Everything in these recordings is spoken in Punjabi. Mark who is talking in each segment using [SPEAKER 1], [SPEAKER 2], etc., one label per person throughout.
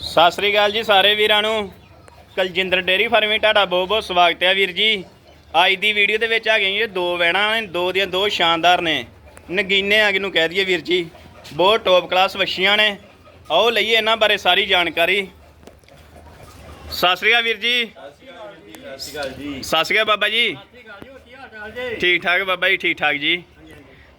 [SPEAKER 1] ਸਤਿ ਸ੍ਰੀ ਅਕਾਲ ਜੀ ਸਾਰੇ ਵੀਰਾਂ ਨੂੰ। ਕਲਜਿੰਦਰ ਡੇਰੀ ਫਾਰਮੀ ਤੁਹਾਡਾ ਬਹੁਤ ਬਹੁਤ ਸਵਾਗਤ ਹੈ ਵੀਰ ਜੀ। ਅੱਜ ਦੀ ਵੀਡੀਓ ਦੇ ਵਿੱਚ ਆ ਗਈਆਂ ਜੀ ਦੋ ਵੈਣਾ ਨੇ ਦੋ ਦੀਆਂ ਦੋ ਸ਼ਾਨਦਾਰ ਨੇ। ਨਗੀਨੇ ਆ ਨੂੰ ਕਹਿ ਦਈਏ ਵੀਰ ਜੀ। ਬਹੁਤ ਟੌਪ ਕਲਾਸ ਵੱਛੀਆਂ ਨੇ। ਆਓ ਲਈਏ ਇਹਨਾਂ ਬਾਰੇ ਸਾਰੀ ਜਾਣਕਾਰੀ। ਸਤਿ ਸ੍ਰੀ ਅਕਾਲ ਵੀਰ ਜੀ
[SPEAKER 2] ਸਤਿ ਸ਼੍ਰੀ ਅਕਾਲ ਜੀ।
[SPEAKER 1] ਸਤਿ ਸ੍ਰੀ ਅਕਾਲ ਬਾਬਾ ਜੀ। ਠੀਕ ਠਾਕ ਬਾਬਾ ਜੀ, ਠੀਕ ਠਾਕ ਜੀ।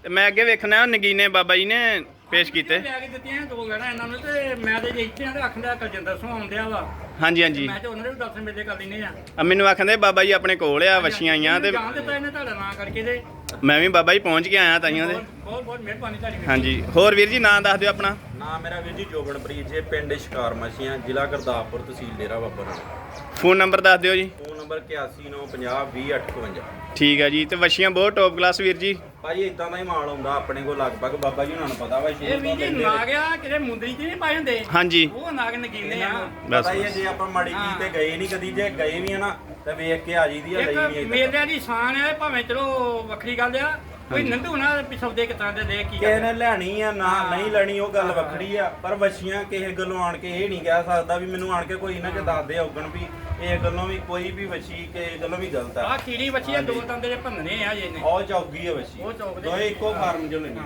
[SPEAKER 1] ਤੇ ਮੈਂ ਅੱਗੇ ਵੇਖਣਾ, ਨਗੀਨੇ ਬਾਬਾ ਜੀ ਨੇ ਪੇਸ਼ ਕੀਤੇ।
[SPEAKER 3] ਲੈ ਕੇ ਦਿੱਤੀਆਂ ਦੋ ਗਣਾ ਇਹਨਾਂ ਨੂੰ ਤੇ ਮੈਂ ਤੇ ਜੇ ਇੱਥੇ ਆ ਤੇ ਆਖਦਾ ਕਲਜਿੰਦਰ ਸਿੰਘ ਆਉਂਦਿਆ ਵਾ।
[SPEAKER 1] ਹਾਂਜੀ ਹਾਂਜੀ।
[SPEAKER 3] ਮੈਂ ਤੇ ਉਹਨਾਂ ਦੇ ਵੀ ਦਰਸ਼ਨ ਮੇਲੇ ਕਰ ਲੈਨੇ ਆ।
[SPEAKER 1] ਆ ਮੈਨੂੰ ਆਖਦੇ ਬਾਬਾ ਜੀ ਆਪਣੇ ਕੋਲ ਆ ਵੱਛੀਆਂ ਆਈਆਂ ਤੇ
[SPEAKER 3] ਜਾਣ ਦਿੱਤਾ ਇਹਨੇ ਤੁਹਾਡਾ ਨਾਂ ਕਰਕੇ ਤੇ।
[SPEAKER 1] ਮੈਂ ਵੀ ਬਾਬਾ ਜੀ ਪਹੁੰਚ ਕੇ ਆਇਆ ਤਾਈਆਂ ਦੇ।
[SPEAKER 3] ਬਹੁਤ ਬਹੁਤ ਮਿਹਰਬਾਨੀ ਤੁਹਾਡੀ ਵੀਰ ਜੀ।
[SPEAKER 1] ਹਾਂਜੀ ਹੋਰ ਵੀਰ ਜੀ ਨਾਂ ਦੱਸ ਦਿਓ ਆਪਣਾ।
[SPEAKER 2] ਨਾਮ ਮੇਰਾ ਵੀਰ ਜੀ ਜੋਗਨਪ੍ਰੀਤ ਜੇ ਪਿੰਡ ਸ਼ਿਕਾਰ ਮੱਛੀਆਂ ਜ਼ਿਲ੍ਹਾ ਗੁਰਦਾਸਪੁਰ ਤਹਿਸੀਲ ਡੇਰਾ ਬਾਬਾ ਨਾਨਕ।
[SPEAKER 1] ਫੋਨ ਨੰਬਰ ਦੱਸ ਦਿਓ ਜੀ।
[SPEAKER 2] ਨੰਬਰ 8195020852
[SPEAKER 1] ਠੀਕ ਹੈ ਜੀ ਤੇ ਵੱਛੀਆਂ ਬਹੁਤ ਟੌਪ ਕਲਾਸ ਵੀਰ ਜੀ।
[SPEAKER 2] ਭਾਜੀ ਇਦਾਂ ਦਾ ਹੀ ਮਾਲ ਆਉਂਦਾ ਆਪਣੇ ਕੋਲ ਲਗਭਗ ਬਾਬਾ ਜੀ ਉਹਨਾਂ ਨੂੰ ਪਤਾ ਵਾ
[SPEAKER 3] ਇਹ
[SPEAKER 2] ਸ਼ੁਰੂ
[SPEAKER 3] ਵੀ
[SPEAKER 2] ਤੋਂ
[SPEAKER 3] ਜੀ
[SPEAKER 2] ਲੈਂਦੇ
[SPEAKER 3] ਨਾ। ਗਿਆ ਕਿਤੇ ਮੁੰਦਰੀ ਚ ਨਹੀਂ ਪਾਏ ਹੁੰਦੇ?
[SPEAKER 1] ਹਾਂਜੀ।
[SPEAKER 3] ਉਹ ਨਾਗ ਨਗੀਨੇ ਆ।
[SPEAKER 1] ਬਸ,
[SPEAKER 2] ਪਤਾ ਹੀ ਹੈ
[SPEAKER 1] ਬਸ।
[SPEAKER 2] ਜੇ ਆਪਾਂ ਮਾੜੀ ਚੀਜ਼ ਤੇ ਗਏ ਨਹੀਂ ਕਦੀ ਜੇ ਗਏ ਵੀ ਆ ਨਾ ਤੇ ਵੇਖ ਕੇ ਆ ਜੀਦੀ ਆ ਲਈ ਨਹੀਂ
[SPEAKER 3] ਇੱਕ। ਮੇਲਿਆਂ ਦੀ ਸ਼ਾਨ ਹੈ ਭਾਵੇਂ ਚਲੋ ਵੱਖਰੀ ਗੱਲ ਆ ਕੋਈ ਨੰਦੂ ਨਾ ਪਿਛੋਦੇ ਕਿਤਾਂ ਦੇ ਦੇ ਕੀ
[SPEAKER 2] ਕਿਸੇ ਨੇ ਲੈਣੀ ਆ ਨਾ। ਨਹੀਂ ਲੈਣੀ ਉਹ ਗੱਲ ਵੱਖਰੀ ਆ। ਪਰ ਵੱਛੀਆਂ ਕਿਸੇ ਗੱਲੋਂ ਆਣ ਕੇ ਇਹ ਨਹੀਂ ਕਹਿ ਸਕਦਾ ਵੀ ਮੈਨੂੰ ਆਣ ਕੇ ਕੋਈ ਇਹਨਾਂ ਚ ਦੱਸ ਦੇ ਔਗਣ ਵੀ ਇਹ ਗੱਲੋਂ ਵੀ ਕੋਈ ਵੀ ਵੱਛੀ ਕਿਸੇ ਗੱਲੋਂ ਵੀ ਗਲਤ ਆ।
[SPEAKER 3] ਆ ਕੀੜੀ ਬੱਚੀ ਆ ਦੋ ਤੰਦੇ ਦੇ ਭੰਨਣੇ ਆ ਜੇ ਨੇ
[SPEAKER 2] ਉਹ ਚੌਗੀ ਆ ਵੱਛੀ।
[SPEAKER 3] ਉਹ ਚੌਕ ਦੇ-
[SPEAKER 2] ਦੋਏ ਇੱਕੋ ਫਾਰਮ ਚੋਂ ਲੈਣੀ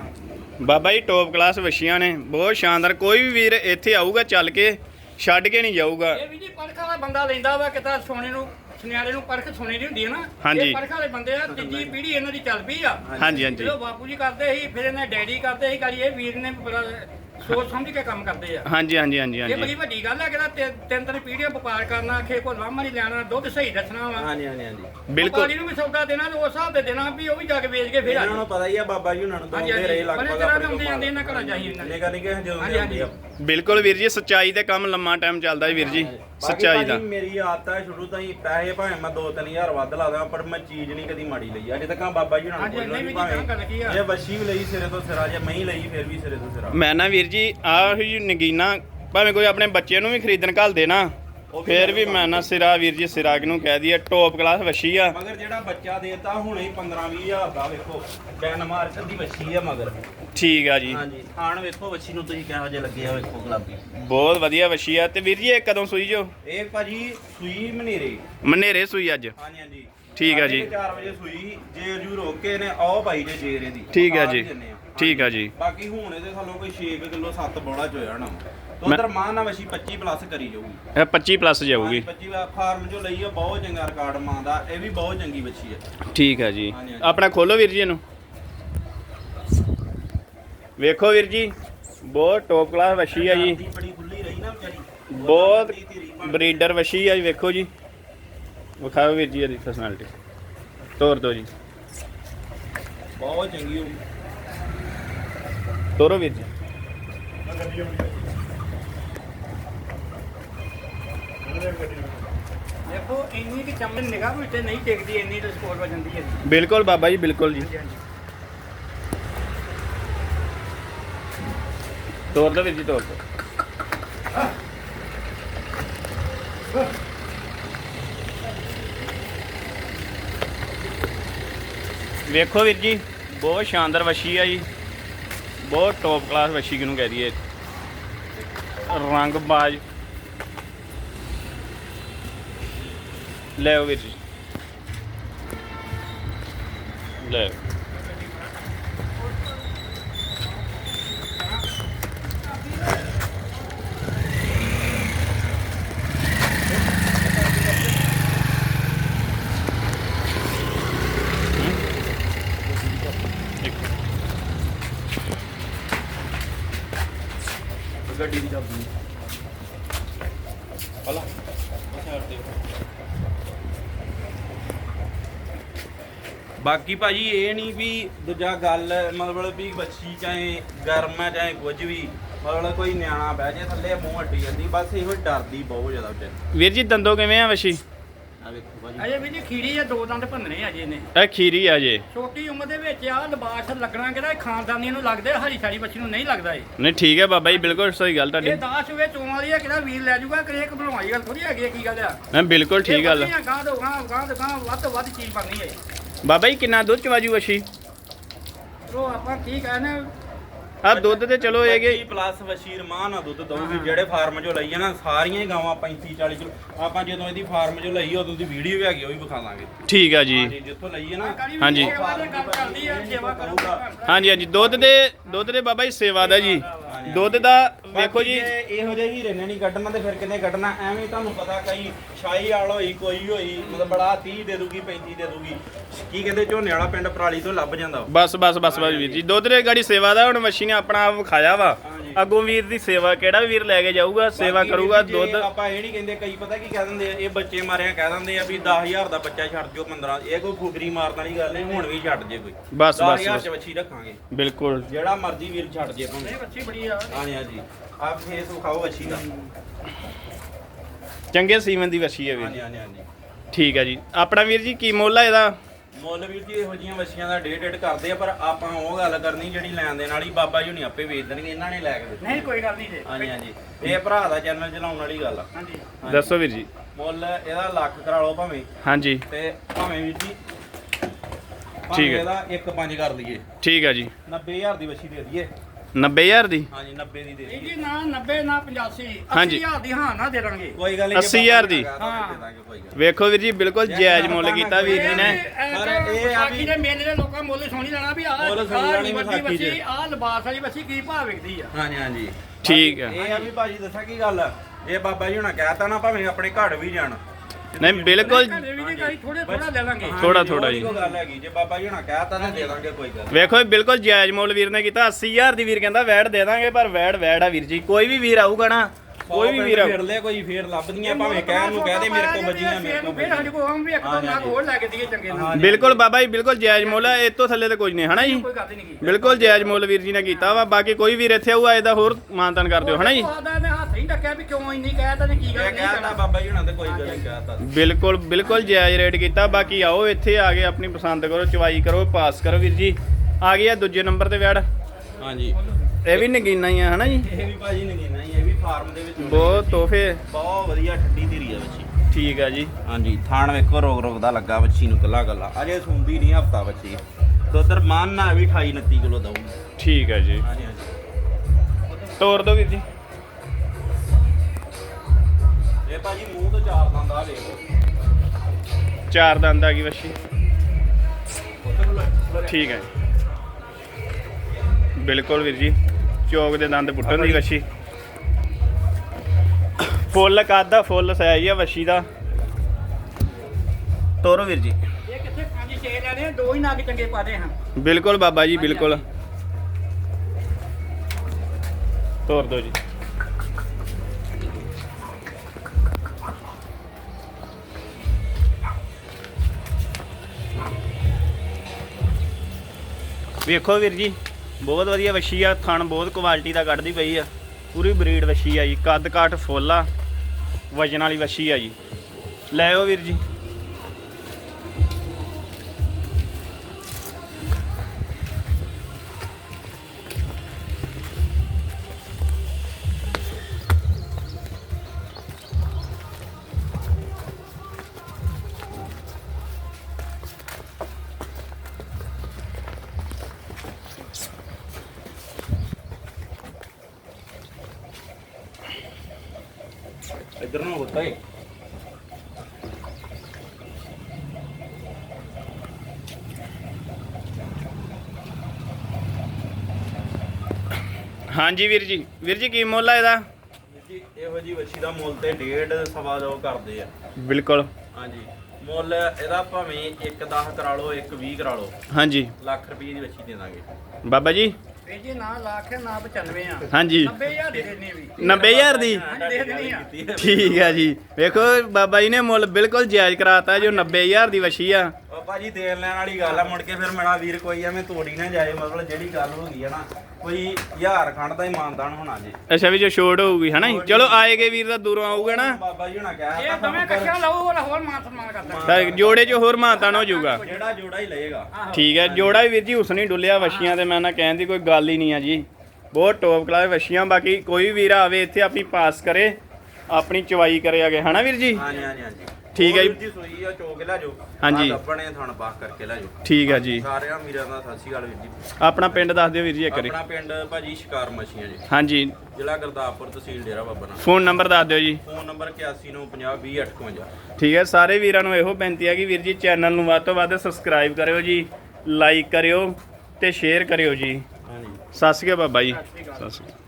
[SPEAKER 1] ਬਾਬਾ ਜੀ ਟੌਪ ਕਲਾਸ ਵੱਛੀਆਂ ਨੇ ਬਹੁਤ ਸ਼ਾਨਦਾਰ। ਕੋਈ ਵੀ ਵੀਰ ਇੱਥੇ ਆਊਗਾ ਚੱਲ ਕੇ ਛੱਡ ਕੇ ਨਹੀਂ ਜਾਊਗਾ।
[SPEAKER 3] ਇਹ ਵੀ ਜੀ ਪਰਖ ਵਾਲਾ ਬੰਦਾ ਲੈਂਦਾ ਵਾ ਕਿਤਾ ਸੋਨੇ ਨੂੰ ਸੁਨਿਆਰੇ ਨੂੰ ਪਰਖ ਸੋਨੇ ਦੀ ਹੁੰਦੀ ਹੈ ਨਾ।
[SPEAKER 1] ਹਾਂਜੀ।
[SPEAKER 3] ਇਹ ਪਰਖ ਵਾਲੇ ਬੰਦੇ ਆ ਤੀਜੀ ਪੀੜ੍ਹੀ ਇਹਨਾਂ ਦੀ ਚੱਲ ਪਈ ਆ।
[SPEAKER 1] ਹਾਂਜੀ ਹਾਂਜੀ।
[SPEAKER 3] ਜਦੋਂ ਬਾਪੂ ਜੀ ਕਰਦੇ ਸੀ ਫਿਰ ਇਹਨਾਂ ਡੈਡੀ ਕਰਦੇ ਸੀ ਕਰੀ ਇਹ ਵੀਰ ਨੇ ਬੜਾ ਸੋਚ ਸਮਝ ਕੇ ਕੰਮ ਕਰਦੇ ਆ।
[SPEAKER 1] ਹਾਂਜੀ ਹਾਂਜੀ ਹਾਂਜੀ
[SPEAKER 3] ਇਹ
[SPEAKER 1] ਹਾਂਜੀ।
[SPEAKER 3] ਬੜੀ ਵੱਡੀ ਗੱਲ ਹੈ ਕਿ ਤਿੰਨ ਤਿੰਨ ਪੀੜ੍ਹੀਆਂ ਵਪਾਰ ਕਰਨਾ ਖੇ ਕੋ ਲਾਮਾ ਨਹੀਂ ਲੈਣਾ ਦੁੱਧ ਸਹੀ ਦੱਸਣਾ ਵਾ।
[SPEAKER 2] ਹਾਂਜੀ ਹਾਂਜੀ ਹਾਂਜੀ।
[SPEAKER 1] ਬਿਲਕੁਲ।
[SPEAKER 3] ਵਪਾਰੀ ਨੂੰ ਵੀ ਸੌਦਾ ਦੇਣਾ ਤੇ ਉਸ ਹਿਸਾਬ ਦੇ ਦੇਣਾ ਵੀ ਉਹ ਵੀ ਜਾ ਕੇ ਵੇਚ ਕੇ ਫਿਰ ਆ
[SPEAKER 2] ਇਹਨਾਂ ਨੂੰ ਪਤਾ ਹੀ ਆ ਬਾਬਾ ਜੀ ਉਹਨਾਂ ਨੂੰ
[SPEAKER 3] ਹਾਂਜੀ
[SPEAKER 2] ਦੋਂਦੇ ਰਹੇ
[SPEAKER 3] ਹਾਂਜੀ। ਬੜੇ
[SPEAKER 2] ਲਗਭਗ
[SPEAKER 3] ਤਰ੍ਹਾਂ ਦੇ ਜਾਂਦੇ ਇਹਨਾਂ ਘਰਾਂ ਚਾਹੀ ਇਹਨਾਂ ਦੇ
[SPEAKER 2] ਨਿਕਾ ਨਿਕਾ ਜਦੋਂ
[SPEAKER 3] ਹਾਂਜੀ,
[SPEAKER 2] ਦੇ ਆਉਂਦੇ ਆ।
[SPEAKER 1] ਬਿਲਕੁਲ ਵੀਰ ਜੀ ਸੱਚਾਈ ਤੇ ਕੰਮ ਲੰਮਾ ਟਾਈਮ ਚੱਲਦਾ ਜੀ ਵੀਰ ਜੀ ਸੱਚਾਈ ਦਾ।
[SPEAKER 2] ਮੇਰੀ ਆਦਤ ਹੈ ਸ਼ੁਰੂ ਤੋਂ ਹੀ ਪੈਸੇ ਭਾਵੇਂ ਮੈਂ 2-3000 ਵੱਧ ਲਾ ਦਾਂ ਪਰ ਮੈਂ ਚੀਜ਼ ਨਹੀਂ ਕਦੀ ਮਾੜੀ ਲਈ। ਅਜੇ ਤੱਕ ਬਾਬਾ ਜੀ ਉਹਨਾਂ
[SPEAKER 3] ਹਾਂਜੀ,
[SPEAKER 2] ਨੂੰ
[SPEAKER 3] ਨਹੀਂ ਵੀ
[SPEAKER 2] ਭਾਵੇਂ
[SPEAKER 3] ਜੀ,
[SPEAKER 2] ਬੱਛੀ ਵੀ ਲਈ ਸਿਰੇ ਤੋਂ ਸਿਰਾ ਜੇ ਮੈਂ ਹੀ ਲਈ ਫਿਰ ਵੀ ਸਿਰੇ ਤੋਂ ਸਿਰਾ।
[SPEAKER 1] ਮੈਂ ਨਾ ਵੀਰ ਜੀ ਆਹ ਹੀ ਨਗੀਨਾ ਭਾਵੇਂ ਕੋਈ ਆਪਣੇ ਬੱਚੇ ਨੂੰ ਵੀ ਖਰੀਦਣ ਘੱਲ ਦੇ ਨਾ ਫੇਰ ਵੀ ਮੈਂ ਨਾ ਸਿਰਾ ਵੀਰ ਜੀ ਸਿਰਾ ਕਿਨੂੰ ਕਹਿ ਦਈਏ ਟੌਪ ਕਲਾਸ ਵੱਛੀ ਆ।
[SPEAKER 2] ਮਗਰ ਜਿਹੜਾ ਬੱਚਾ ਦੇਤਾ ਹੁਣੇ ਹੀ 15-20 ਹਜ਼ਾਰ ਦਾ ਵੇਖੋ। ਡੈਨਮਾਰਕ ਦੀ ਵੱਛੀ ਆ ਮਗਰ।
[SPEAKER 1] ਠੀਕ ਆ ਜੀ।
[SPEAKER 2] ਹਾਂਜੀ ਥਾਣ ਵੇਖੋ ਵੱਛੀ ਨੂੰ ਤੁਸੀਂ ਕਿਹੋ ਜਿਹੇ ਲੱਗੇ ਆ ਵੇਖੋ ਗੁਲਾਬੀ
[SPEAKER 1] ਬਹੁਤ ਵਧੀਆ ਵੱਛੀ ਆ। ਤੇ ਵੀਰ ਜੀ ਇਹ ਕਦੋਂ ਸੂਈ ਜੋ?
[SPEAKER 2] ਇਹ ਭਾਜੀ ਸੂਈ ਮਨੇਰੇ।
[SPEAKER 1] ਮਨੇਰੇ ਸੂਈ ਅੱਜ?
[SPEAKER 2] ਹਾਂਜੀ ਹਾਂਜੀ।
[SPEAKER 1] ਠੀਕ ਆ ਜੀ।
[SPEAKER 2] 4 ਵਜੇ ਸੂਈ ਜੇ ਜੂ ਰੋਕੇ ਨੇ ਆਓ ਭਾਈ ਜੇ ਜੇਰੇ ਦੀ।
[SPEAKER 1] ਠੀਕ ਆ
[SPEAKER 2] ਉਤਾਰ
[SPEAKER 1] ਜੀ।
[SPEAKER 2] ਹੀ ਦਿੰਦੇ ਆ।
[SPEAKER 1] ਠੀਕ ਆ ਜੀ।
[SPEAKER 2] ਬਾਕੀ ਹੁਣ ਇਹਦੇ ਥੱਲੋਂ ਕੋਈ 6 ਕਿਲੋ 7 ਬੋਲਾ ਚ ਹੋ ਜਾਣਾ ਤੇ ਉਧਰ ਮਾਂ ਨਾ ਵਸ਼ੀ 25 ਪਲੱਸ ਕਰੀ ਜਾਊਗੀ।
[SPEAKER 1] ਇਹ 25 ਪਲੱਸ ਜਾਊਗੀ।
[SPEAKER 2] 25 ਫਾਰਮ ਚੋਂ ਲਈ ਆ ਬਹੁਤ ਚੰਗਾ ਰਿਕਾਰਡ ਮਾਂ ਦਾ ਇਹ ਵੀ ਬਹੁਤ ਚੰਗੀ ਬੱਚੀ ਹੈ
[SPEAKER 1] ਠੀਕ ਆ ਜੀ।
[SPEAKER 2] ਹਾਂਜੀ, ਹਾਂਜੀ।
[SPEAKER 1] ਆਪਣਾ ਖੋਲੋ ਵੀਰ ਜੀ ਇਹਨੂੰ। ਵੇਖੋ ਵੀਰ ਜੀ ਬਹੁਤ ਟੌਪ ਕਲਾਸ ਵੱਛੀ ਆ ਜੀ।
[SPEAKER 2] ਰਾਤੀ ਬੜੀ ਖੁੱਲੀ ਰਹੀ ਨਾ ਵਿਚਾਰੀ।
[SPEAKER 1] ਬਹੁਤ
[SPEAKER 2] ਰਾਤੀ ਧੀਰੀ ਬਣ-
[SPEAKER 1] ਬਰੀਡਰ ਵੱਛੀ ਆ ਜੀ ਵੇਖੋ ਜੀ। ਵਿਖਾਓ ਵੀਰ ਜੀ ਇਹਦੀ ਪਰਸਨੈਲਿਟੀ ਤੋਰ ਦੋ ਜੀ।
[SPEAKER 2] ਬਹੁਤ ਚੰਗੀ ਉਹ
[SPEAKER 1] ਤੋਰੋ ਵੀਰ ਜੀ।
[SPEAKER 3] ਦੇਖੋ ਇੰਨੀ ਕਿ ਚਮਨ ਨਿਗਾਹ ਵਿੱਚ ਨਹੀਂ ਟਿਕਦੀ ਇੰਨੀ ਤਾਂ ਸਕੋਰ ਹੋ ਜਾਂਦੀ ਹੈ।
[SPEAKER 1] ਬਿਲਕੁਲ ਬਾਬਾ ਜੀ ਬਿਲਕੁਲ ਜੀ।
[SPEAKER 3] ਹਾਂਜੀ, ਹਾਂਜੀ।
[SPEAKER 1] ਤੋਰ ਦੋ ਵੀਰ ਜੀ ਤੋਰ ਦੋ। ਵੇਖੋ ਵੀਰ ਜੀ ਬਹੁਤ ਸ਼ਾਨਦਾਰ ਵੱਛੀ ਆ ਜੀ। ਬਹੁਤ ਟੌਪ ਕਲਾਸ ਵੱਛੀ ਕਿਹਨੂੰ ਕਹਿ ਦਈਏ। ਰੰਗ ਬਾਜ ਲੈ ਵੀਰ ਜੀ। ਲੈ।
[SPEAKER 2] ਗੱਡੀ ਦੀ ਚਾਬੀ। ਹਲਾ। ਬਾਕੀ ਭਾਜੀ ਇਹ ਨਹੀਂ ਵੀ ਦੂਜਾ ਗੱਲ ਮਤਲਬ ਵੀ ਬੱਚੀ ਚਾਹੇ ਗਰਮ ਹੈ ਚਾਹੇ ਕੁਝ ਵੀ ਮਤਲਬ ਕੋਈ ਨਿਆਣਾ ਬਹਿ ਜੇ ਥੱਲੇ ਮੂੰਹ ਹੱਟੀ ਜਾਂਦੀ ਬਸ ਇਹੋ ਡਰਦੀ ਬਹੁਤ ਜ਼ਿਆਦਾ ਵਿਚਾਰੀ।
[SPEAKER 1] ਵੀਰ ਜੀ ਦੰਦੋ ਕਿਵੇਂ ਆ ਵੱਛੀ?
[SPEAKER 2] ਆ ਵੇਖੋ ਭਾਜੀ।
[SPEAKER 3] ਅਜੇ ਵੀ ਜੀ ਖੀੜੀ ਆ ਦੋ ਦੰਦ ਭੰਨਣੇ ਆ ਜੇ ਨੇ
[SPEAKER 1] ਇਹ ਖੀਰੀ ਆ ਜੇ।
[SPEAKER 3] ਛੋਟੀ ਉਮਰ ਦੇ ਵਿੱਚ ਆ ਲਿਬਾਸ ਲੱਗਣਾ ਕਿਹੜਾ ਇਹ ਖਾਨਦਾਨੀ ਨੂੰ ਲੱਗਦੇ ਹਰੀ ਸਾਰੀ ਬੱਚੀ ਨੂੰ ਨਹੀਂ ਲੱਗਦਾ ਇਹ।
[SPEAKER 1] ਨਹੀਂ ਠੀਕ ਹੈ ਬਾਬਾ ਜੀ ਬਿਲਕੁਲ ਸਹੀ ਗੱਲ ਤੁਹਾਡੀ।
[SPEAKER 3] ਇਹ ਦਾਸ ਹੋਵੇ ਚੋਣ ਵਾਲੀ ਆ ਕਿਹੜਾ ਵੀਰ ਲੈ ਜਾਊਗਾ ਕਿ ਇੱਕ ਬਣਵਾਈ ਗੱਲ ਥੋੜੀ ਹੈਗੀ ਆ, ਕੀ ਗੱਲ ਆ।
[SPEAKER 1] ਮੈਂ ਬਿਲਕੁਲ ਠੀਕ ਗੱਲ
[SPEAKER 3] ਗਾਂ ਤੋਂ ਗਾਂ ਗਾਂ ਤੋਂ ਗਾਂ ਵੱਧ ਤੋਂ ਵੱਧ ਚੀਜ਼ ਬਣਨੀ ਹੈ
[SPEAKER 1] ਬਾਬਾ ਜੀ ਕਿੰਨਾ ਦੁੱਧ ਚ ਵਾਜੂ ਵਸ਼ੀ
[SPEAKER 3] ਉਹ ਆਪਾਂ ਕੀ ਕਹਿੰਦੇ
[SPEAKER 1] ਆ ਦੁੱਧ ਤੇ ਚਲੋ ਇਹ ਕਿ
[SPEAKER 2] ਪਲੱਸ ਵਸ਼ੀਰ ਮਾਂ ਨਾ ਦੁੱਧ ਦਊਗੀ ਜਿਹੜੇ ਫਾਰਮ ਚੋਂ ਲਈ ਆ ਨਾ ਸਾਰੀਆਂ ਹੀ ਗਾਵਾਂ 35 40 ਕਿਲੋ। ਆਪਾਂ ਜਦੋਂ ਇਹਦੀ ਫਾਰਮ ਚੋਂ ਲਈ ਉਦੋਂ ਦੀ ਵੀਡੀਓ ਵੀ ਹੈਗੀ ਉਹ ਵੀ ਵਿਖਾ ਦਾਂਗੇ।
[SPEAKER 1] ਠੀਕ ਆ ਜੀ।
[SPEAKER 2] ਹਾਂਜੀ ਜਿੱਥੋਂ ਲਈ ਹੈ ਨਾ।
[SPEAKER 1] ਹਾਂਜੀ।
[SPEAKER 3] ਸੇਵਾ ਦੀ ਗੱਲ ਕਰਦੀ ਆ ਸੇਵਾ ਕਰੂਗਾ।
[SPEAKER 1] ਹਾਂਜੀ ਹਾਂਜੀ ਦੁੱਧ ਦੇ ਦੁੱਧ ਦੇ ਬਾਬਾ ਜੀ ਸੇਵਾ ਦਾ ਜੀ ਦੁੱਧ ਦਾ ਵੇਖੋ ਜੀ
[SPEAKER 2] ਇਹੋ ਜਿਹੇ ਹੀਰੇ ਨੇ ਨਹੀਂ ਕੱਢਣਾ ਤੇ ਫਿਰ ਕਿੰਨੇ ਕੱਢਣਾ ਐਵੇਂ ਤੁਹਾਨੂੰ ਪਤਾ ਕਈ ਸ਼ਾਹੀ ਵਾਲ ਹੋਈ ਕੋਈ ਹੋਈ ਮਤਲਬ ਬੜਾ 30 ਦੇ ਦੂਗੀ 35 ਦੇ ਦੂਗੀ ਕੀ ਕਹਿੰਦੇ ਝੋਨੇ ਵਾਲਾ ਪਿੰਡ ਪਰਾਲੀ ਤੋਂ ਲੱਭ ਜਾਂਦਾ।
[SPEAKER 1] ਬਸ ਬਸ ਬਸ ਬਸ ਵੀਰ ਜੀ ਦੁੱਧ ਦੇ ਗਾੜੀ ਸੇਵਾ ਦਾ ਹੁਣ ਮੱਛੀ ਨੇ ਆਪਣਾ ਆਪ ਵਿਖਾਇਆ ਵਾ। ਅੱਗੋਂ ਵੀਰ ਦੀ ਸੇਵਾ ਕਿਹੜਾ ਵੀਰ ਲੈ ਕੇ ਜਾਊਗਾ? ਸੇਵਾ
[SPEAKER 2] ਬਾਕੀ
[SPEAKER 1] ਕਰੂਗਾ
[SPEAKER 2] ਜੇ
[SPEAKER 1] ਦੁੱਧ?
[SPEAKER 2] ਆਪਾਂ ਇਹ ਨਹੀਂ ਕਹਿੰਦੇ ਕਈ ਪਤਾ ਕੀ ਕਹਿ ਦਿੰਦੇ ਆ ਇਹ ਬੱਚੇ ਮਾਰਿਆ ਕਹਿ ਦਿੰਦੇ ਆ ਵੀ 10000 ਦਾ ਬੱਚਾ ਛੱਡ ਦਿਓ 15 ਇਹ ਕੋਈ ਫੁਕਰੀ ਮਾਰਨ ਵਾਲੀ ਗੱਲ ਨਹੀਂ ਹੁਣ ਵੀ ਛੱਡ ਜੇ ਕੋਈ।
[SPEAKER 1] ਬਸ, ਬਸ,
[SPEAKER 2] 10000
[SPEAKER 1] ਬਸ।
[SPEAKER 2] ਚ ਬੱਚੀ ਰੱਖਾਂਗੇ।
[SPEAKER 1] ਬਿਲਕੁਲ।
[SPEAKER 2] ਜਿਹੜਾ ਮਰਜ਼ੀ ਵੀਰ ਛੱਡ ਜੇ ਭਾਵੇਂ।
[SPEAKER 3] ਇਹ ਬੱਚੀ ਬੜੀ ਆ।
[SPEAKER 2] ਹਾਂਜੀ ਹਾਂਜੀ। ਆਪ ਫੇਸ ਵਿਖਾਓ ਬੱਚੀ ਦਾ।
[SPEAKER 1] ਚੰਗੇ ਸੀਮਨ ਦੀ ਵੱਛੀ ਹੈ ਵੀਰ।
[SPEAKER 2] ਹਾਂਜੀ
[SPEAKER 1] ਜੀ
[SPEAKER 2] ਹਾਂਜੀ ਹਾਂਜੀ।
[SPEAKER 1] ਠੀਕ ਹੈ ਜੀ। ਆਪਣਾ ਵੀਰ ਜੀ ਕੀ ਮੁੱਲ ਆ ਇਹਦਾ?
[SPEAKER 2] ਮੁੱਲ ਵੀਰ ਜੀ ਇਹੋ ਜੀਆਂ ਬੱਚੀਆਂ ਦਾ ਡੇਢ ਡੇਢ ਕਰਦੇ ਆ ਪਰ ਆਪਾਂ ਉਹ ਗੱਲ ਕਰਨੀ ਜਿਹੜੀ ਲੈਣ ਦੇ ਨਾਲ ਹੀ ਬਾਬਾ ਜੀ ਹੁਣੀ ਆਪੇ ਵੇਚ ਦੇਣਗੇ ਇਹਨਾਂ ਨੇ ਲੈ ਕੇ ਦਿੱਤੇ।
[SPEAKER 3] ਨਹੀਂ ਕੋਈ ਗੱਲ ਨਹੀਂ ਜੀ।
[SPEAKER 2] ਹਾਂਜੀ ਹਾਂਜੀ। ਇਹ ਭਰਾ ਦਾ ਚੈਨਲ ਚਲਾਉਣ ਵਾਲੀ ਗੱਲ ਆ।
[SPEAKER 3] ਹਾਂਜੀ।
[SPEAKER 1] ਦੱਸੋ ਵੀਰ ਜੀ।
[SPEAKER 2] ਮੁੱਲ ਇਹਦਾ ਲੱਖ ਕਰਾ ਲਓ ਭਾਵੇਂ।
[SPEAKER 1] ਹਾਂਜੀ।
[SPEAKER 2] ਤੇ ਭਾਵੇਂ ਵੀਰ ਜੀ
[SPEAKER 1] ਠੀਕ ਹੈ।
[SPEAKER 2] ਇਹਦਾ 1 5 ਕਰ ਦਈਏ
[SPEAKER 1] ਠੀਕ ਹੈ ਜੀ।
[SPEAKER 2] 90000 ਦੀ ਬੱਚੀ ਦੇ ਦਈਏ।
[SPEAKER 1] 90000 ਦੀ
[SPEAKER 2] ਹਾਂਜੀ 90 ਦੀ ਦੇ
[SPEAKER 3] ਇਹ
[SPEAKER 2] ਦਈਏ
[SPEAKER 3] ਜੀ ਨਾ 90 ਨਾ 85
[SPEAKER 1] ਹਾਂਜੀ।
[SPEAKER 3] 80000 ਦੀ ਹਾਂ ਨਾ ਦੇ ਦਾਂਗੇ
[SPEAKER 2] ਕੋਈ ਗੱਲ ਨਹੀਂ
[SPEAKER 1] 80,000 ਦੀ।
[SPEAKER 3] ਹਾਂ।
[SPEAKER 2] ਦੇ ਦਾਂਗੇ ਕੋਈ ਗੱਲ
[SPEAKER 1] ਵੇਖੋ ਵੀਰ ਜੀ ਬਿਲਕੁਲ ਜਾਇਜ਼ ਮੁੱਲ ਕੀਤਾ ਵੀਰ ਜੀ ਨੇ
[SPEAKER 2] ਪਰ ਇਹ ਆ ਵੀ-
[SPEAKER 3] ਬਾਕੀ ਦੇ ਮੇਲੇ ਦੇ ਲੋਕਾਂ ਮੁੱਲ ਸੁਣੀ ਲੈਣਾ ਵੀ ਆਹ
[SPEAKER 2] ਮੁੱਲ
[SPEAKER 3] ਆਹ
[SPEAKER 2] ਲੈਣੀ
[SPEAKER 3] ਵੱਡੀ
[SPEAKER 2] ਵਿਸਾਖੀ।
[SPEAKER 3] ਬੱਚੀ ਆਹ ਲਿਬਾਸ ਵਾਲੀ ਬੱਚੀ ਕੀ ਭਾਅ ਵਿਕਦੀ ਆ
[SPEAKER 2] ਹਾਂਜੀ ਹਾਂਜੀ
[SPEAKER 1] ਠੀਕ ਆ।
[SPEAKER 2] ਇਹ ਆ ਵੀ ਭਾਜੀ ਦੱਸਾਂ ਕੀ ਗੱਲ ਆ ਇਹ ਬਾਬਾ ਜੀ ਹੁਣਾਂ ਕਹਿਤਾ ਨਾ ਭਾਵੇਂ ਆਪਣੇ ਘਰ ਵੀ ਜਾਣ
[SPEAKER 1] ਨਹੀਂ ਬਿਲਕੁਲ।
[SPEAKER 3] ਘਰੇ ਵੀ ਜੀ ਗਾਈ ਥੋੜੇ ਥੋੜਾ ਲੈ ਲਾਂਗੇ।
[SPEAKER 1] ਜੀ।
[SPEAKER 2] ਕੋਈ ਗੱਲ ਹੈਗੀ ਜੇ ਬਾਬਾ ਜੀ ਹੁਣਾਂ ਕਹਿਤਾ ਤਾਂ ਦੇ ਦਾਂਗੇ ਕੋਈ ਗੱਲ।
[SPEAKER 1] ਵੇਖੋ ਇਹ ਬਿਲਕੁਲ ਜਾਇਜ਼ ਮੁੱਲ ਵੀਰ ਨੇ ਕੀਤਾ 80000 ਦੀ ਵੀਰ ਕਹਿੰਦਾ ਵੈੜ ਦੇ ਦਾਂਗੇ ਪਰ ਵੈੜ ਵੈੜ ਆ ਵੀਰ ਜੀ ਕੋਈ ਵੀ ਵੀਰ ਆਊਗਾ ਨਾ ਕੋਈ ਵੀ ਵੀਰ।
[SPEAKER 2] ਫਿਰ ਲੈ ਕੋਈ ਫੇਰ ਲੱਭਦੀਆਂ ਭਾਵੇਂ ਕਹਿਣ ਨੂੰ ਕਹਦੇ ਮੇਰੇ ਕੋਲ ਬੱਜੀਆਂ ਮੇਰੇ ਕੋਲ
[SPEAKER 3] ਫਿਰ ਸਾਡੇ ਕੋਲ ਆਉਂ ਵੀ ਇੱਕ ਦੋ ਲੱਖ। ਹੋਰ ਲੈ ਕੇ ਦਈਏ ਚੰਗੇ ਨਾਲ।
[SPEAKER 1] ਬਿਲਕੁਲ ਬਾਬਾ ਜੀ ਬਿਲਕੁਲ ਜਾਇਜ਼ ਮੁੱਲ ਹੈ ਇਹ ਤੋਂ ਥੱਲੇ ਤੇ ਕੁਝ ਨਹੀਂ ਹਨਾ ਜੀ?
[SPEAKER 3] ਕੋਈ ਗੱਲ ਨਹੀਂ ਕੀ
[SPEAKER 1] ਬਿਲਕੁਲ ਜਾਇਜ਼ ਮੁੱਲ ਵੀਰ ਜੀ ਨੇ ਕੀਤਾ ਵਾ ਬਾਕੀ ਕੋਈ ਵੀਰ ਇੱਥੇ ਆਊਗਾ ਇਹਦਾ ਹੋਰ ਮਾਨਤਨ ਕਰ ਦਿਓ ਹਨਾ ਜੀ?
[SPEAKER 3] ਮੈਂ ਹੱਥ ਹੀ ਡੱਕਿਆ ਵੀ ਕਿਉਂ ਇੰਨੀ ਕਹਿਤਾ ਤੇ ਕੀ ਗੱਲ
[SPEAKER 2] ਮੈਂ
[SPEAKER 3] ਨਹੀਂ
[SPEAKER 2] ਕਹਿਤਾ ਬਾਬਾ ਜੀ ਹੁਣਾਂ ਤੇ ਕੋਈ ਗੱਲ ਨਹੀਂ ਕਹਿਤਾ
[SPEAKER 1] ਬਿਲਕੁਲ ਬਿਲਕੁਲ ਜਾਇਜ਼ ਰੇਟ ਕੀਤਾ ਬਾਕੀ ਆਓ ਇੱਥੇ ਆ ਕੇ ਆਪਣੀ ਪਸੰਦ ਕਰੋ ਚਵਾਈ ਕਰੋ ਪਾਸ ਕਰੋ ਵੀਰ ਜੀ। ਆ ਗਿਆ ਦੂਜੇ ਨੰਬਰ ਤੇ ਵੈੜ।
[SPEAKER 2] ਹਾਂਜੀ।
[SPEAKER 1] ਇਹ ਵੀ ਨਗੀਨਾ ਹੀ ਆ ਹਨਾ ਜੀ?
[SPEAKER 2] ਇਹ ਵੀ ਭਾਜੀ ਨਗੀਨਾ ਫਾਰਮ ਦੇ ਵਿੱਚ
[SPEAKER 1] ਬਹੁਤ ਤੋਹਫੇ।
[SPEAKER 2] ਬਹੁਤ ਵਧੀਆ ਠੱਡੀ ਧੀਰੀ ਆ ਬੱਚੀ।
[SPEAKER 1] ਠੀਕ ਆ ਜੀ।
[SPEAKER 2] ਹਾਂਜੀ ਥਾਣ ਵੇਖੋ ਰੋਗ ਰੋਗ ਦਾ ਲੱਗਾ ਬੱਚੀ ਨੂੰ ਕੱਲਾ ਕੱਲਾ। ਅਜੇ ਸੁੰਦੀ ਨਹੀਂ ਹਫਤਾ ਬੱਚੀ। ਤੇ ਉਧਰ ਮਾਨ ਨਾ ਵੀ 28 29 ਕਿਲੋ ਦਊਗੀ
[SPEAKER 1] ਠੀਕ ਆ ਜੀ।
[SPEAKER 2] ਹਾਂਜੀ ਹਾਂਜੀ।
[SPEAKER 1] ਤੋਰ ਦੋ ਵੀਰ ਜੀ।
[SPEAKER 2] ਇਹ ਭਾਜੀ ਮੂੰਹ ਤੋਂ ਚਾਰ ਦੰਦ ਆ ਦੇਖੋ
[SPEAKER 1] ਚਾਰ ਦੰਦ ਆ ਗਈ ਵੱਛੀ ਠੀਕ ਹੈ ਬਿਲਕੁਲ ਵੀਰ ਜੀ ਚੌਕ ਦੇ ਦੰਦ ਪੁੱਟਣ ਦੀ ਵੱਛੀ ਫੁੱਲ ਕਾਦਾ ਫੁੱਲ ਸਾਈਜ਼ ਆ ਵੱਛੀ ਦਾ। ਤੋਰੋ ਵੀਰ ਜੀ।
[SPEAKER 3] ਇਹ ਕਿੱਥੇ ਪੰਜ ਛੇ ਲੈਣੇ ਆ, ਦੋ ਹੀ ਨਗ ਚੰਗੇ ਪਾਦੇ ਹਾਂ
[SPEAKER 1] ਬਿਲਕੁਲ ਬਾਬਾ ਜੀ ਬਿਲਕੁਲ। ਤੋਰ ਦੋ ਜੀ। ਵੇਖੋ ਵੀਰ ਜੀ ਬਹੁਤ ਵਧੀਆ ਵੱਛੀ ਆ ਥਣ ਬਹੁਤ ਕੁਆਲਿਟੀ ਦਾ ਕੱਢਦੀ ਪਈ ਆ। ਪੂਰੀ ਬਰੀਡ ਵੱਛੀ ਆ ਜੀ ਕੱਦ ਕਾਠ ਫੁੱਲ ਆ। ਵਜਨ ਵਾਲੀ ਵੱਛੀ ਆ ਜੀ। ਲੈ ਆਓ ਵੀਰ ਜੀ।
[SPEAKER 2] ਇੱਧਰ ਨੂੰ ਹੁੰਦਾ ਏ।
[SPEAKER 1] ਹਾਂਜੀ ਵੀਰ ਜੀ ਵੀਰ ਜੀ ਕੀ ਮੁੱਲ ਆ ਇਹਦਾ?
[SPEAKER 2] ਜੀ ਇਹੋ ਜੀ ਬੱਚੀ ਦਾ ਮੁੱਲ ਤੇ ਡੇਢ ਸਵਾ ਦੋ ਕਰਦੇ ਆ।
[SPEAKER 1] ਬਿਲਕੁਲ।
[SPEAKER 2] ਹਾਂਜੀ ਮੁੱਲ ਇਹਦਾ ਭਾਵੇਂ 1 10 ਕਰਾ ਲਓ 1 20 ਕਰਾ ਲਓ।
[SPEAKER 1] ਹਾਂਜੀ।
[SPEAKER 2] ਲੱਖ ਰੁਪਏ ਦੀ ਬੱਚੀ ਦੇ ਦਾਂਗੇ।
[SPEAKER 1] ਬਾਬਾ ਜੀ?
[SPEAKER 3] ਇਹ ਜੀ ਨਾ ਲੱਖ ਹੈ, ਨਾ 95 ਆ।
[SPEAKER 1] ਹਾਂਜੀ।
[SPEAKER 3] 90000 ਦੇ ਦੇਣੀ ਵੀ।
[SPEAKER 1] 90000 ਦੀ?
[SPEAKER 3] ਦੇ ਦੇਣੀ ਆ।
[SPEAKER 1] ਠੀਕ ਆ ਜੀ। ਵੇਖੋ ਬਾਬਾ ਜੀ ਨੇ ਮੁੱਲ ਬਿਲਕੁਲ ਜਾਇਜ਼ ਕਰਾਤਾ ਜੋ 90000 ਦੀ ਵਛੀ ਆ।
[SPEAKER 2] ਭਾਜੀ ਦੇਣ ਲੈਣ ਵਾਲੀ ਗੱਲ ਆ ਮੁੜ ਕੇ ਫਿਰ ਮੇਰਾ ਵੀਰ ਕੋਈ ਐਵੇਂ ਤੋੜੀ ਨਾ ਜਾਏ ਮਤਲਬ ਜਿਹੜੀ ਗੱਲ ਹੋ ਗਈ ਆ ਨਾ ਕੋਈ ਹਜ਼ਾਰ ਖੰਡ ਦਾ ਇਮਾਨਦਾਨ ਹੋਣਾ ਜੀ।
[SPEAKER 1] ਅੱਛਾ ਵੀ ਜੋ ਛੋਟ ਹੋਊਗੀ ਹਨਾ ਜੀ? ਚਲੋ ਆਏਗੇ ਵੀਰ ਦਾ ਦੂਰੋਂ ਆਊਗਾ ਨਾ।
[SPEAKER 2] ਬਾਬਾ ਜੀ ਹੁਣਾਂ ਕਿਹਾ
[SPEAKER 3] ਇਹ ਦੋਵੇਂ ਕੱਛਾ ਲਓ ਉਹ ਹੋਰ ਮਾਨ ਸਨਮਾਨ ਕਰਦਾ।
[SPEAKER 1] ਤਾਂ ਜੋੜੇ 'ਚ ਹੋਰ ਮਾਨਤਾਨ ਹੋ ਜਾਊਗਾ।
[SPEAKER 2] ਜਿਹੜਾ ਜੋੜਾ ਹੀ ਲਏਗਾ।
[SPEAKER 1] ਠੀਕ ਹੈ ਜੋੜਾ ਵੀ ਵੀਰ ਜੀ ਹੁਸਨੀ ਡੁੱਲਿਆ ਵਛੀਆਂ ਤੇ ਮੈਂ ਨਾ ਕਹਿਣ ਦੀ ਕੋਈ ਗੱਲ ਹੀ ਨਹੀਂ ਆ ਜੀ। ਬਹੁਤ ਟੌਪ ਕਲਾਸ ਵਛੀਆਂ ਬਾਕੀ ਕੋਈ ਵੀਰ ਆਵੇ ਇੱਥੇ ਆਪਣੀ ਪਾਸ ਕਰੇ ਆਪਣੀ ਚਵਾਈ ਕਰੇ ਆਗੇ ਹਨਾ ਵੀਰ ਜੀ?
[SPEAKER 2] ਹਾਂਜੀ ਹਾਂਜੀ ਹਾਂਜੀ।
[SPEAKER 1] ਠੀਕ ਹੈ ਜੀ।
[SPEAKER 2] ਜੀ ਸੋਈ ਆ ਚੋਕ ਲੈ ਜਾਓ।
[SPEAKER 1] ਹਾਂਜੀ।
[SPEAKER 2] ਆਪਣੇ ਥਣ ਬਾਖ ਕਰਕੇ ਲੈ ਜਾਓ।
[SPEAKER 1] ਠੀਕ ਹੈ ਜੀ।
[SPEAKER 2] ਸਾਰਿਆਂ ਵੀਰਾਂ ਦਾ ਸਤਿ ਸ਼੍ਰੀ ਅਕਾਲ ਵੀਰ ਜੀ।
[SPEAKER 1] ਆਪਣਾ ਪਿੰਡ ਦੱਸ ਦਿਓ ਵੀਰ ਜੀ ਇੱਕ ਵਾਰੀ।
[SPEAKER 2] ਆਪਣਾ ਪਿੰਡ ਭਾਜੀ ਸ਼ਿਕਾਰ ਮੱਛੀਆਂ ਜੀ।
[SPEAKER 1] ਹਾਂਜੀ।
[SPEAKER 2] ਜ਼ਿਲ੍ਹਾ ਗੁਰਦਾਸਪੁਰ ਤਹਿਸੀਲ ਡੇਰਾ ਬਾਬਾ ਨਾਨਕ।
[SPEAKER 1] ਫੋਨ ਨੰਬਰ ਦੱਸ ਦਿਓ ਜੀ।
[SPEAKER 2] ਫੋਨ ਨੰਬਰ 8195020858
[SPEAKER 1] ਠੀਕ ਹੈ ਸਾਰੇ ਵੀਰਾਂ ਨੂੰ ਇਹੋ ਬੇਨਤੀ ਹੈ ਕਿ ਵੀਰ ਜੀ ਚੈਨਲ ਨੂੰ ਵੱਧ ਤੋਂ ਵੱਧ ਸਬਸਕ੍ਰਾਈਬ ਕਰਿਓ ਜੀ ਲਾਈਕ ਕਰਿਓ ਤੇ ਸ਼ੇਅਰ ਕਰਿਓ ਜੀ।
[SPEAKER 2] ਹਾਂਜੀ।
[SPEAKER 1] ਸਤਿ ਸ਼੍ਰੀ ਅਕਾਲ ਬਾਬਾ ਜੀ। ਸਤਿ ਸ਼੍ਰੀ ਅਕਾਲ।